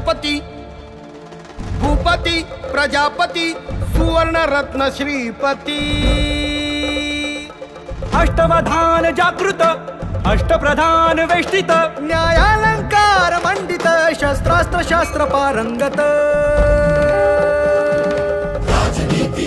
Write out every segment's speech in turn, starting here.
सर्वपती भूपती प्रजापती सुवर्ण रत्न श्रीपती. अष्टवधान जागृत अष्टप्रधान वेष्टित न्यायालंकार मंडित शस्त्रास्त्र शास्त्र पारंगत. राजनीती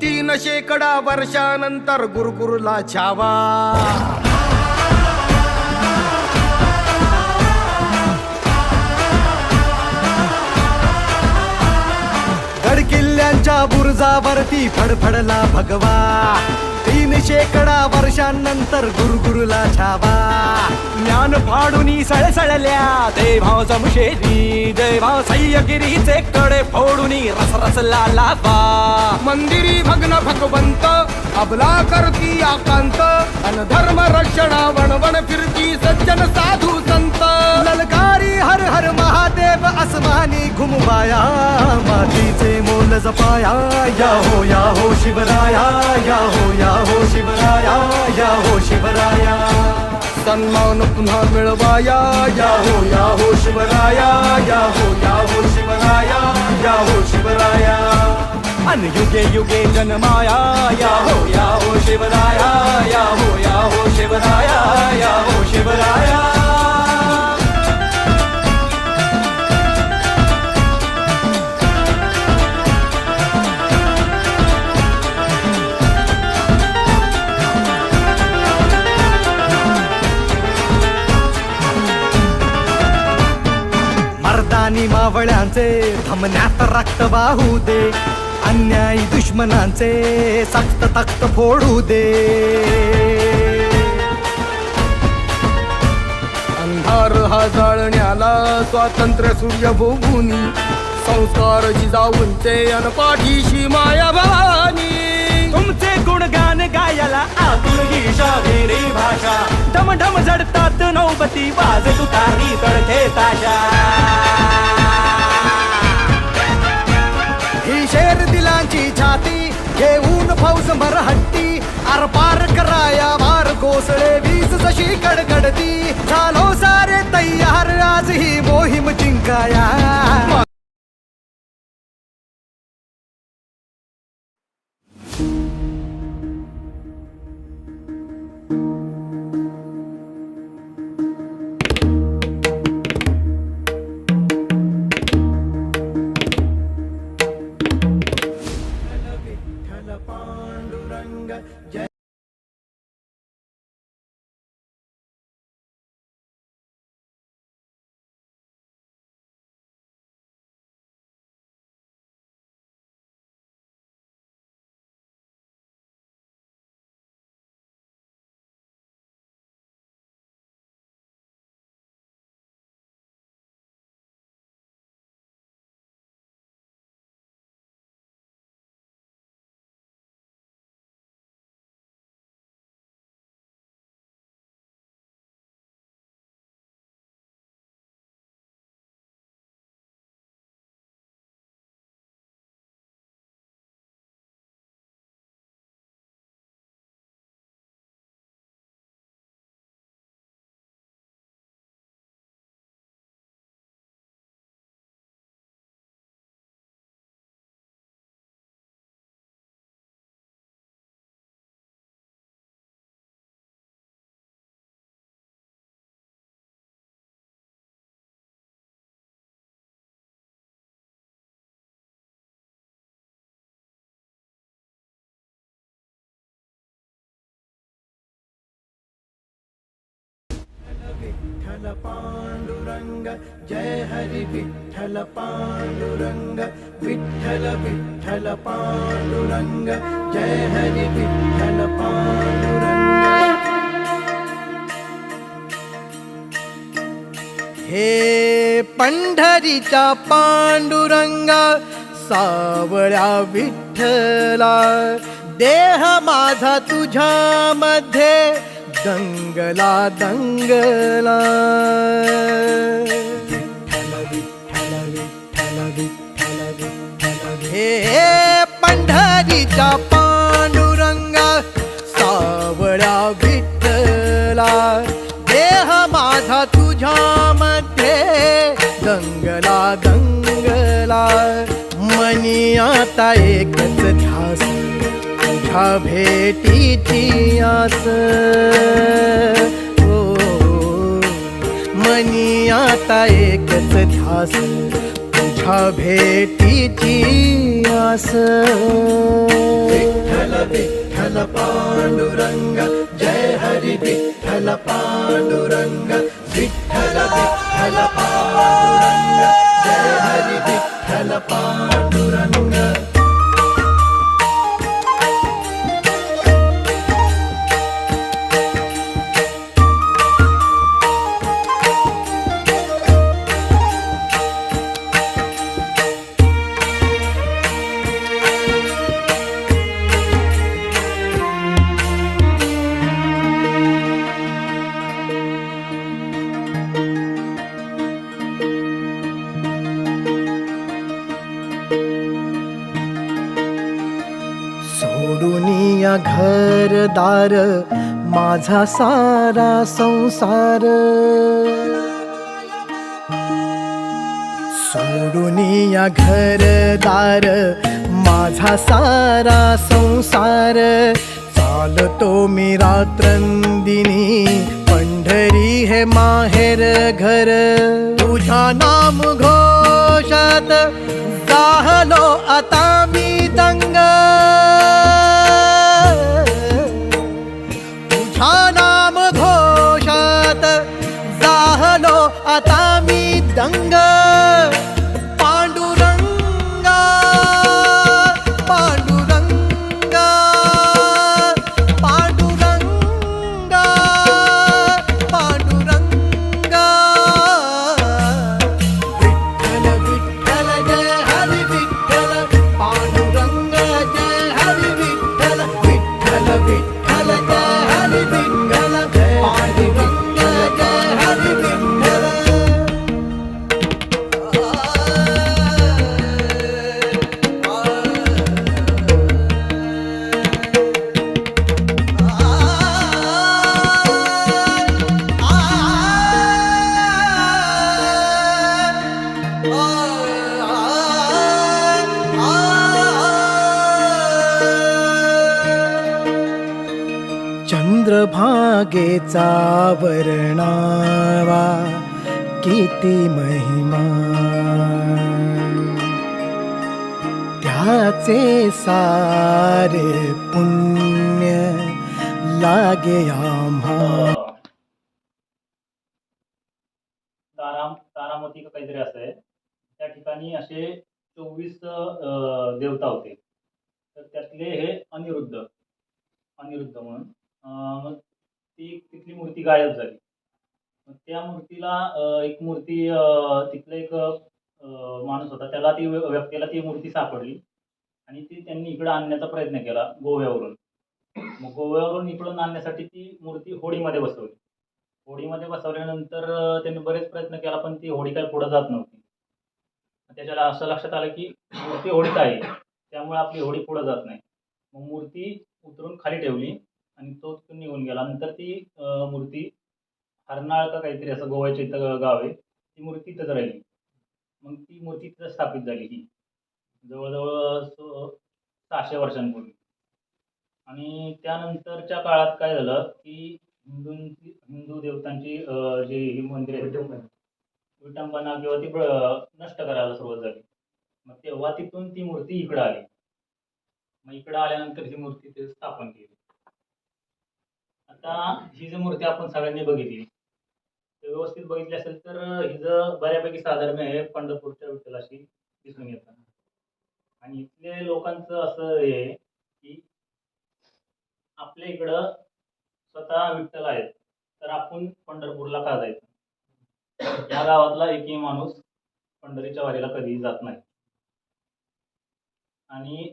तीन शेकडा वर्षानंतर गुरगुरला छावा. गडकिल्ल्यांच्या बुरजावरती फडफडला भगवा. तीन शेकडा वर्षांनंतर गुरुगुरुला छावा. ज्ञान फाडूनी सळसळल्या देभाव जमशेरी देभाव सह्यगिरीचे कडे फोडूनी रस रसला लावा. मंदिरी भग्न भगवंत अबला करती आकांत अन धर्म रक्षणा वणवण फिरती सज्जन साधू संत. ललकारी हर हर महादेव घुमवाया मातीचे मोल जपाया या हो या हो शिवराया या हो या हो शिवराया या हो शिवराया सन्मान पुन्हा मिळवाया या हो या हो शिवराया या हो या हो शिवराया या हो शिवराया अन युगे युगे जन्माया या हो या हो शिवराया या हो या हो शिवराया या हो शिवराया आणि मावळ्यांचे थमण्यात रक्त वाहू दे. अन्यायी दुश्मनांचे सक्त तक्त फोडू दे. अंधार हा जाळण्याला स्वातंत्र्य सूर्य भोगुनी संस्कार जिजाऊंचे अन पाठीशी माया भवानी तुमचे गुणगान गायला आतून ही शाहिरी भाषा. ढमढम जडतात नौबती वाज तुतारी तडथे ताशा. ही शेर दिलांची छाती घेऊन फौज मरहट्टी. आरपार कराया वार कोसळे वीज जशी कडकडती. झालो सारे तयार आज ही मोहीम जिंकाया. विठ्ठल पांडुरंग जय हरि विठ्ठल पांडुरंग विठ्ठल विठ्ठल पांडुरंग जय हरि विठ्ठल पांडुरंग। हे पंढरीच्या पांडुरंगा सावळ्या विठ्ठला देह माझा तुझ्या मध्ये दंगला दंगला. हे पंढरीचा पांडुरंगा सावळा विठ्ठला. देह माझा तुझ्या मध्ये दंगला दंगला. मनी आता एकच ध्यास. हा भेटी ती आस. हो मनी आता एकच ध्यास. तुझ्या भेटीची आस. विठ्ठल विठ्ठल पांडुरंग जय हरी विठ्ठल पांडुरंग विठ्ठल विठ्ठल पांडुरंग जय हरी विठ्ठल पांडुरंग. दार माझा सारा संसार. सोडून या घरदार माझा सारा संसार. चालतो मी रात्रंदिनी पंढरी हे माहेर घर. तुझ्या नाम घोषात जाहलो आता मी दंग. चंद्रभागेचा वर्णावा किती महिमा. त्याचे सारे पुण्य लागे आम्हा. तारामती का काहीतरी असं आहे. त्या ठिकाणी असे चोवीस देवता होते. तर त्यातले हे अनिरुद्ध. अनिरुद्ध म्हणून. अं, ती तिथली मूर्ती गायब झाली. मग त्या मूर्तीला एक मूर्ती तिथलं तिथला एक माणूस होता त्याला ती व्य- व्यक्तीला ती मूर्ती सापडली आणि ती त्यांनी इकडं आणण्याचा प्रयत्न केला गोव्यावरून. मग गोव्यावरून इकडून आणण्यासाठी ती मूर्ती होडीमध्ये बसवली. होडीमध्ये बसवल्यानंतर त्यांनी बरेच प्रयत्न केला पण ती होडी काय पुढे जात नव्हती. त्याच्याला असं लक्षात आलं की मूर्ती होडीत आहे त्यामुळे आपली होडी पुढे जात नाही. मग मूर्ती उतरून खाली ठेवली. आणि तो तिथून निघून गेला. नंतर ती मूर्ती हरनाळ का काहीतरी असं गोव्याच्या इथं गाव आहे. ती मूर्ती तिथंच राहिली. मग ती मूर्ती तिथं स्थापित झाली ही. जवळजवळ सो- सहाशे वर्षांपूर्वी. आणि त्यानंतरच्या काळात काय झालं की हिंदूंची हिंदू देवतांची जी ही मंदिर आहेत विटंबना. किंवा ती नष्ट करायला सुरुवात झाली. मग तेव्हा तिथून ती मूर्ती इकडं आली. मग इकडं आल्यानंतर ही मूर्ती ते स्थापन केली. आता ही जी मूर्ती आपण सगळ्यांनी बघितली तर व्यवस्थित बघितली असेल तर हिचं बऱ्यापैकी साधर्म्य आहे पंढरपूरच्या विठ्ठलाशी दिसून येतात आणि इथले लोकांचं असं हे आहे की आपल्या इकडं स्वतः विठ्ठल आहेत तर आपण पंढरपूरला का जायचं? या गावातला एकही माणूस पंढरीच्या वारीला कधीही जात नाही. आणि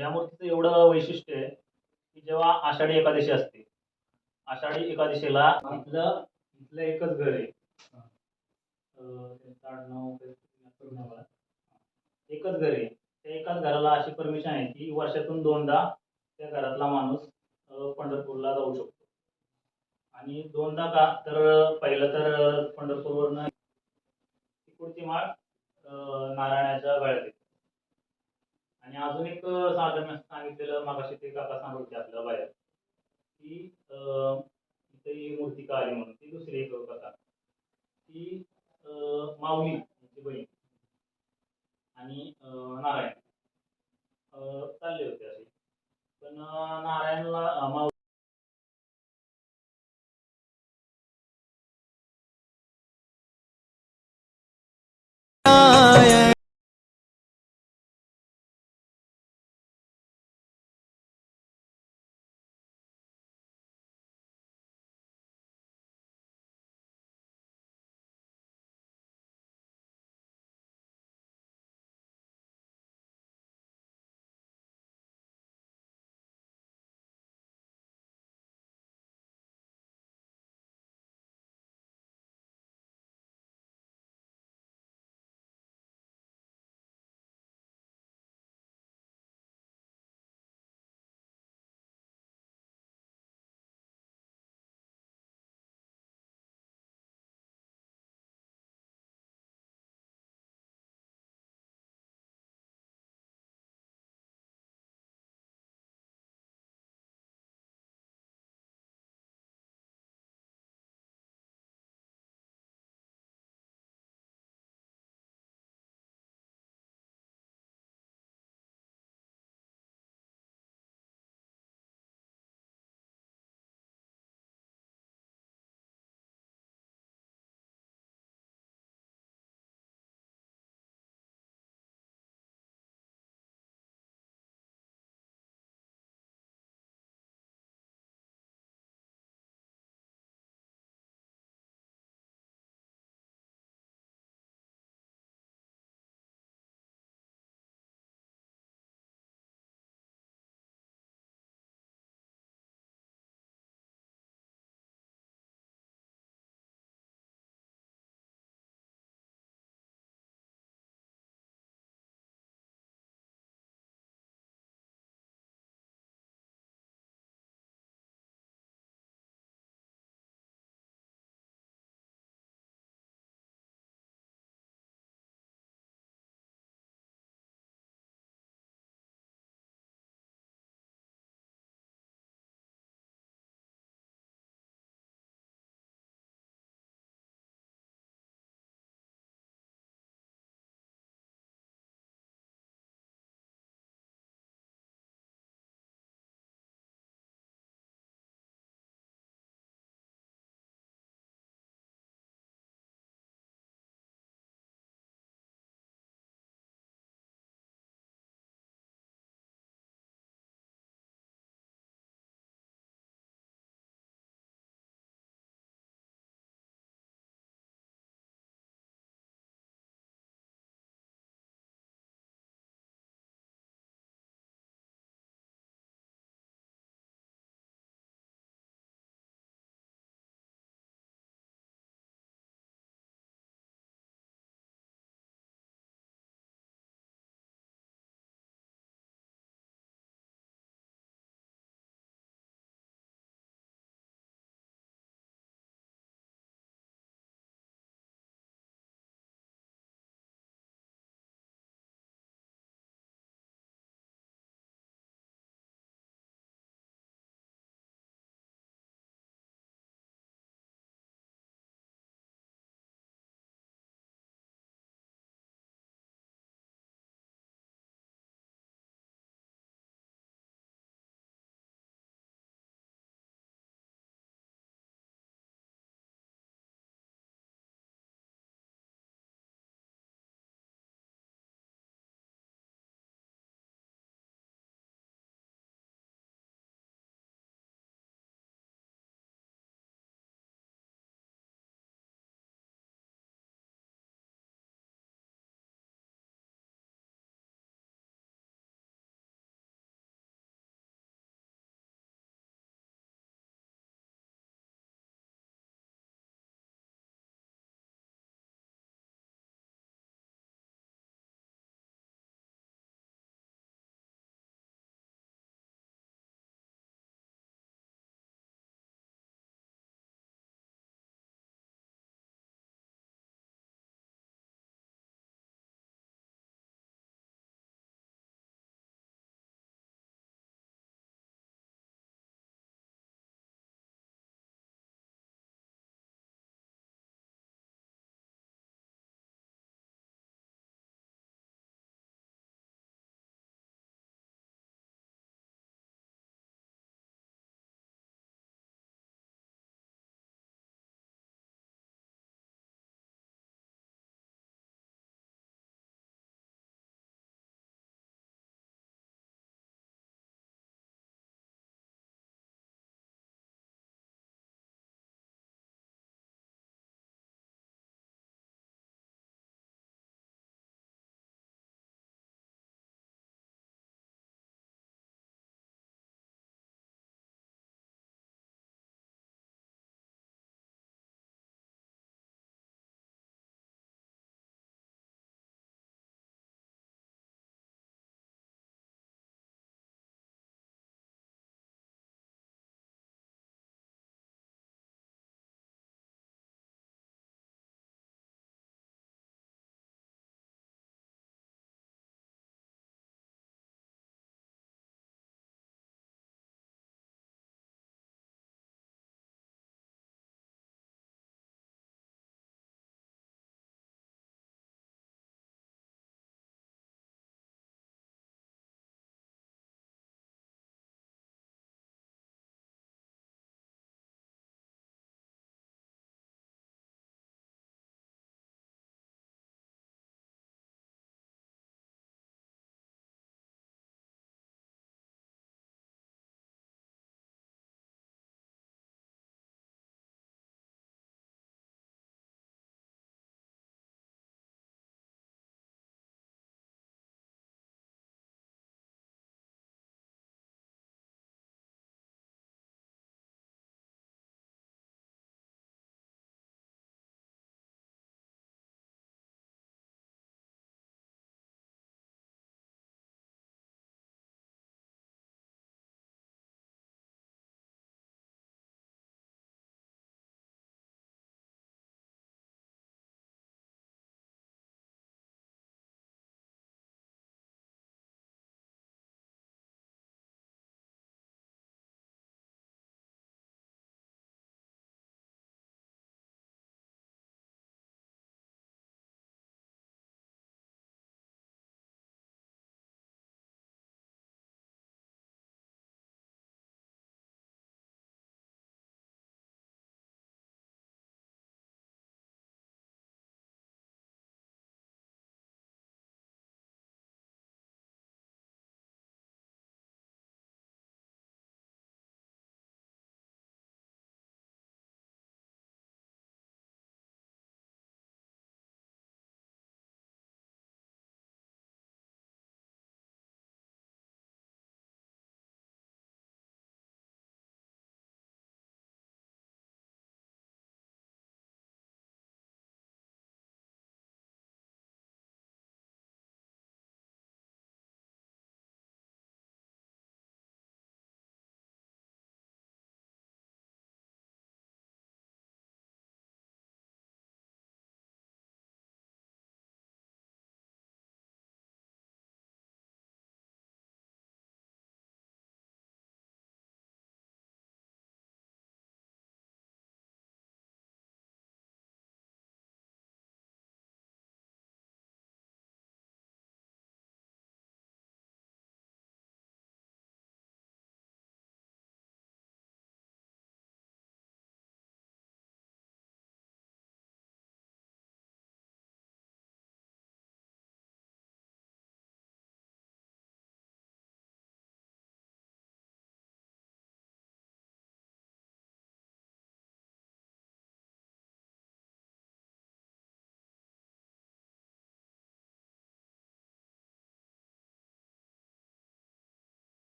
या मूर्तीचं एवढं वैशिष्ट्य आहे की जेव्हा आषाढी एकादशी असते आषाढी एकादशीला इथलं इथलं एकच घर आहे. त्यांचं आडनाव एकच घर आहे. त्या एकाच घराला अशी परमिशन आहे की वर्षातून दोनदा त्या घरातला माणूस पंढरपूरला जाऊ शकतो. आणि दोनदा का? तर पहिलं तर पंढरपूरवरनं तिकडची माळ नारायणाच्या गळ्यात येते. आणि अजून एक साधन सांगितलेलं मागाशी ते काका सांगत होते आपल्या बाहेर. की इथे ही मूर्तिका म्हणून ती दुसरी एक कथा. ती माऊली यांची बहीण आणि नारायण. चालले होते असे. पण नारायणला माऊली